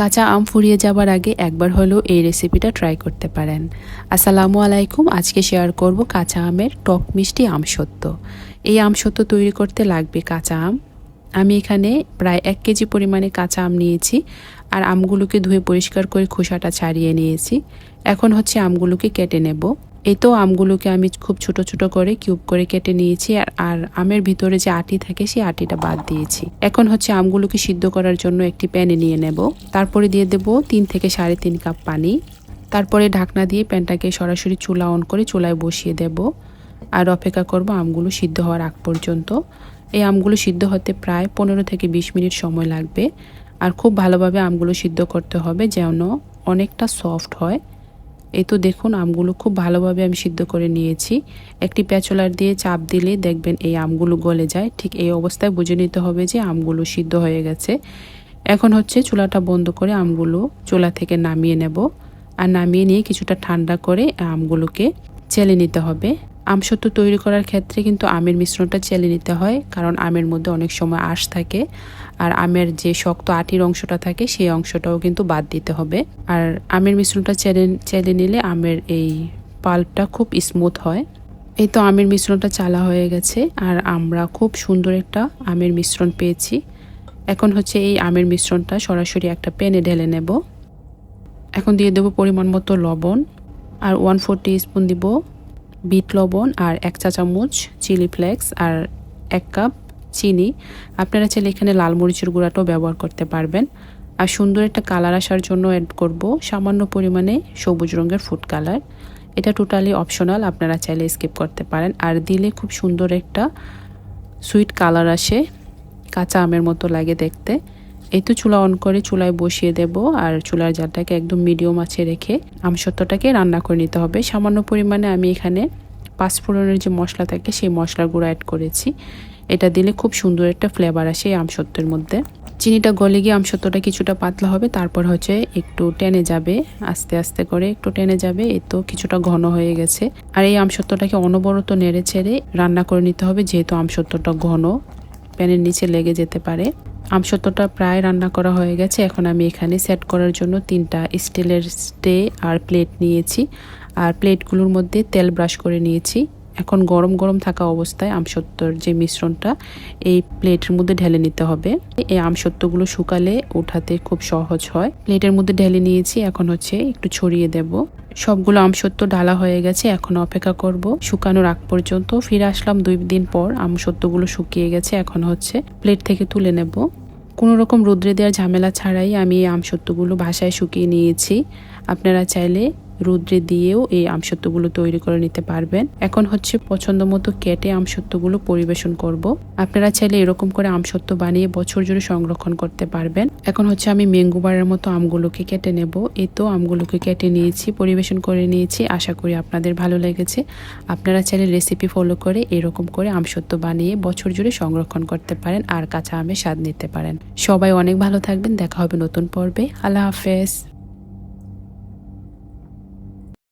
কাঁচা আম ফুরিয়ে যাবার আগে একবার হলেও এই রেসিপিটা ট্রাই করতে পারেন। আসসালামু আলাইকুম, আজকে শেয়ার করব কাঁচা আমের টক মিষ্টি আমসত্ব এই আমসত্ব তৈরি করতে লাগবে কাঁচা আম। আমি এখানে প্রায় এক কেজি পরিমাণে কাঁচা আম নিয়েছি আর আমগুলোকে ধুয়ে পরিষ্কার করে খোসাটা ছাড়িয়ে নিয়েছি। এখন হচ্ছে আমগুলোকে কেটে নেব। এই তো আমগুলোকে আমি খুব ছোট ছোট করে কিউব করে কেটে নিয়েছি আর আর আমের ভিতরে যে আটি থাকে সেই আটিটা বাদ দিয়েছি। এখন হচ্ছে আমগুলোকে সিদ্ধ করার জন্য একটি প্যানে নিয়ে নেব। তারপরে দিয়ে দেব তিন থেকে সাড়ে তিন কাপ পানি। তারপরে ঢাকনা দিয়ে প্যানটাকে সরাসরি চুলা অন করে চুলায় বসিয়ে দেব। আর অপেক্ষা করব আমগুলো সিদ্ধ হওয়ার আগ পর্যন্ত। এই আমগুলো সিদ্ধ হতে প্রায় পনেরো থেকে বিশ মিনিট সময় লাগবে। আর খুব ভালোভাবে আমগুলো সিদ্ধ করতে হবে যেন অনেকটা সফট হয়। এই তো দেখুন, আমগুলো খুব ভালোভাবে আমি সিদ্ধ করে নিয়েছি। একটি প্যাচলার দিয়ে চাপ দিলে দেখবেন এই আমগুলো গলে যায়। ঠিক এই অবস্থায় বুঝে নিতে হবে যে আমগুলো সিদ্ধ হয়ে গেছে। এখন হচ্ছে চুলাটা বন্ধ করে আমগুলো চুলা থেকে নামিয়ে নেব। আর নামিয়ে নিয়ে কিছুটা ঠান্ডা করে আমগুলোকে চেলে নিতে হবে। আমসত্ব তৈরি করার ক্ষেত্রে কিন্তু আমের মিশ্রণটা চেলে নিতে হয়, কারণ আমের মধ্যে অনেক সময় আঁশ থাকে। আর আমের যে শক্ত আটির অংশটা থাকে, সেই অংশটাও কিন্তু বাদ দিতে হবে। আর আমের মিশ্রণটা চেলে চেলে নিলে আমের এই পাল্পটা খুব স্মুথ হয়। এই তো আমের মিশ্রণটা চালা হয়ে গেছে, আর আমরা খুব সুন্দর একটা আমের মিশ্রণ পেয়েছি। এখন হচ্ছে এই আমের মিশ্রণটা সরাসরি একটা প্যানে ঢেলে নেব। এখন দিয়ে দেবো পরিমাণ মতো লবণ, আর ওয়ান ফোর স্পুন দিব বিট লবণ আর এক চা চামচ চিলি ফ্লেক্স আর এক কাপ চিনি। আপনারা চাইলে এখানে লাল মরিচের গুঁড়াটাও ব্যবহার করতে পারবেন। আর সুন্দর একটা কালার আসার জন্য অ্যাড করব সামান্য পরিমাণে সবুজ রঙের ফুড কালার এটা টোটালি অপশনাল আপনারা চাইলে স্কিপ করতে পারেন। আর দিলে খুব সুন্দর একটা সুইট কালার আসে, কাঁচা আমের মতো লাগে দেখতে। এই তো চুলা অন করে চুলায় বসিয়ে দেব আর চুলার জালটাকে একদম মিডিয়াম আছে রেখে আমসত্ত্বটাকে রান্না করে নিতে হবে। সামান্য পরিমাণে আমি এখানে পাঁচফোড়নের যে মশলা থাকে সেই মশলার গুঁড়ো অ্যাড করেছি। এটা দিলে খুব সুন্দর একটা ফ্লেভার আসে এই আমসত্ত্বের মধ্যে। চিনিটা গলে গিয়ে আমসত্ত্বটা কিছুটা পাতলা হবে, তারপর হচ্ছে একটু টেনে যাবে, আস্তে আস্তে করে একটু টেনে যাবে, এ তো কিছুটা ঘন হয়ে গেছে। আর এই আমসত্ত্বটাকে অনবরত নেড়ে ছেড়ে রান্না করে নিতে হবে, যেহেতু আমসত্ত্বটা ঘন, প্যানের নিচে লেগে যেতে পারে। আমসত্ত্বটা প্রায় রান্না করা হয়ে গেছে। এখন আমি এখানে সেট করার জন্য তিনটা স্টিলের স্টে আর প্লেট নিয়েছি। আর প্লেটগুলোর মধ্যে তেল ব্রাশ করে নিয়েছি। এখন গরম গরম থাকা অবস্থায় আমসত্ত্বর যে মিশ্রণটা, এই প্লেটের মধ্যে ঢেলে নিতে হবে। এই আমসত্ত্বগুলো শুকালে ওঠাতে খুব সহজ হয়। প্লেটের মধ্যে ঢেলে নিয়েছি, এখন হচ্ছে একটু ছড়িয়ে দেব। সবগুলো আমসত্ত্ব ঢালা হয়ে গেছে, এখন অপেক্ষা করব। শুকানোর আগ পর্যন্ত ফিরে আসলাম দুই দিন পর আমসত্ত্বগুলো শুকিয়ে গেছে, এখন হচ্ছে প্লেট থেকে তুলে নেব। কোনো রকম রোদ্রে দেওয়ার ঝামেলা ছাড়াই আমি এই আমসত্ত্বগুলো ভাষায় শুকিয়ে নিয়েছি। আপনারা চাইলে রুদ্রে দিয়েও এই আমসত্ত্বগুলো তৈরি করে নিতে পারবেন। এখন হচ্ছে পছন্দ মতো কেটে আমসত্ত্বগুলো পরিবেশন করব। আপনারা চাইলে এরকম করে আমসত্ত্ব বানিয়ে বছর জুড়ে সংরক্ষণ করতে পারবেন। এখন হচ্ছে আমি মেঙ্গুবারের মতো আমগুলোকে কেটে নেব। এই তো আমগুলোকে কেটে নিয়েছি, পরিবেশন করে নিয়েছি। আশা করি আপনাদের ভালো লেগেছে। আপনারা চাইলে রেসিপি ফলো করে এরকম করে আমসত্ত্ব বানিয়ে বছর জুড়ে সংরক্ষণ করতে পারেন আর কাঁচা আমের স্বাদ নিতে পারেন। সবাই অনেক ভালো থাকবেন। দেখা হবে নতুন পর্বে। আল্লাহ হাফেজ।